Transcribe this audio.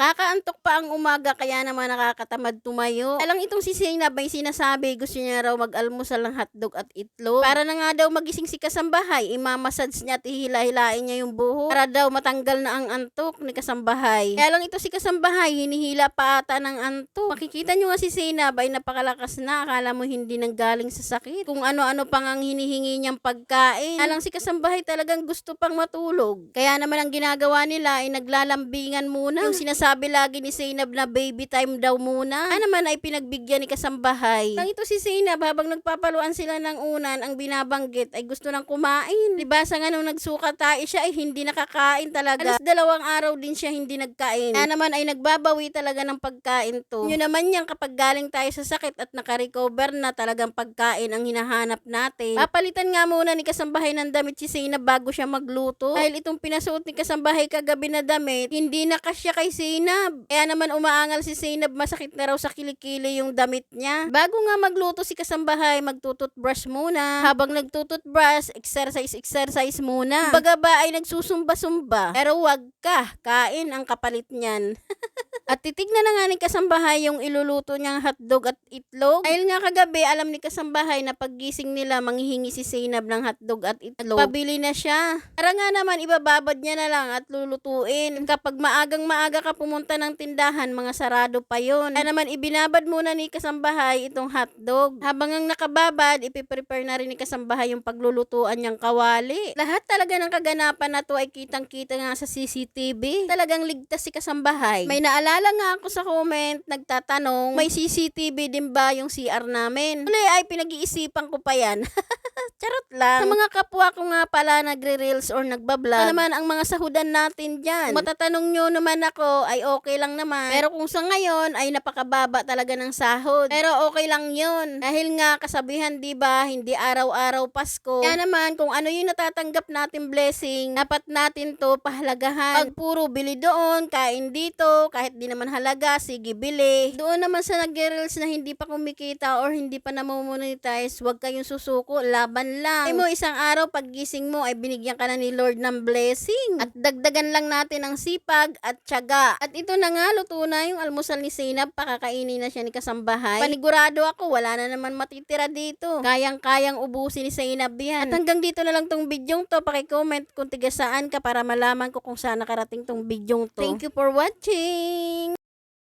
Nakakaantok pa ang umaga kaya naman nakakatamad tumayo. Alang itong si Zainab may sinasabi gusto niya raw mag-almusal ng hotdog at itlog. Para na nga daw magising si kasambahay, imamassage niya at ihila-hilain niya yung buhok. Para daw matanggal na ang antok ni kasambahay. Kaya lang ito si kasambahay, hinihila pa ata ng antok. Makikita nyo nga si Zainab ay napakalakas na. Akala mo hindi nang galing sa sakit. Kung ano-ano pang ang hinihingi niyang pagkain. Alang si kasambahay talagang gusto pang matulog. Kaya naman ang ginagawa nila ay naglalambingan muna. Yung sinasabi lagi ni Zainab na baby time daw muna. Ano naman ay pinagbigyan ni kasambahay. Ang ito si Zainab habang nagpapaluan sila ng unan, ang binabanggit ay gusto nang kumain. Diba sa nga nung nagsuka tayo siya ay hindi nakakain talaga. Alas dalawang araw din siya hindi nagkain. Kaya naman ay nagbabawi talaga ng pagkain to. Yun naman yan kapag galing tayo sa sakit at nakarecover na talagang pagkain ang hinahanap natin. Papalitan nga muna ni kasambahay ng damit si Zainab bago siya magluto. Dahil itong pinasuot ni kasambahay kagabi na damit, hindi na kasya kay Zainab. Kaya naman umaangal si Zainab, masakit na raw sa kilikili yung damit niya. Bago nga magluto si kasambahay, magtututbrush muna. Habang nagtututbrush, exercise, exercise muna. Baga ba ay nagsusumba-sumba. Pero wag ka, kain ang kapalit niyan. At titignan na nga ni Kasambahay yung iluluto niyang hotdog at itlog. Dahil nga kagabi, alam ni Kasambahay na paggising nila, manghihingi si Zainab ng hotdog at itlog. At pabili na siya. Para nga naman, ibababad niya na lang at lulutuin. Kapag maagang maaga ka pumunta ng tindahan, mga sarado pa yon. Kaya naman, ibinabad muna ni Kasambahay itong hotdog. Habang ang nakababad, ipiprepare na rin ni Kasambahay yung paglulutuan niyang kawali. Lahat talaga ng kaganapan na to ay kitang-kita nga sa CCTV. Talagang ligtas si Kasambahay. May naalala nga ako sa comment, nagtatanong, may CCTV din ba yung CR namin? Uli ay pinag-iisipan ko pa yan. Charot lang. Sa mga kapwa ko nga pala nagre-reels or nagbablog, ano naman ang mga sahudan natin dyan. Kung matatanong nyo naman ako, ay okay lang naman. Pero kung sa ngayon, ay napakababa talaga ng sahod. Pero okay lang yun. Dahil nga, kasabihan, di ba, hindi araw-araw Pasko. Kaya naman, kung ano yung natatanggap natin blessing, dapat natin to pahalagahan. Pag puro bili doon, kain dito, kahit di naman halaga, sige bili. Doon naman sa nag-reels na hindi pa kumikita or hindi pa namomonetize, huwag kayong susuko, laban lang. Ay mo, isang araw, paggising mo, ay binigyan ka na ni Lord ng blessing. At dagdagan lang natin ang sipag at tiyaga. At ito na nga, luto na yung almusal ni Zainab, pakakainin na siya ni Kasambahay. Panigurado ako, wala na naman matitira dito. Kayang-kayang ubusin ni Zainab yan. At hanggang dito na lang tong bidyong to, pakicomment kung tiga saan ka para malaman ko kung saan nakarating tong bidyong to. Thank you for watching!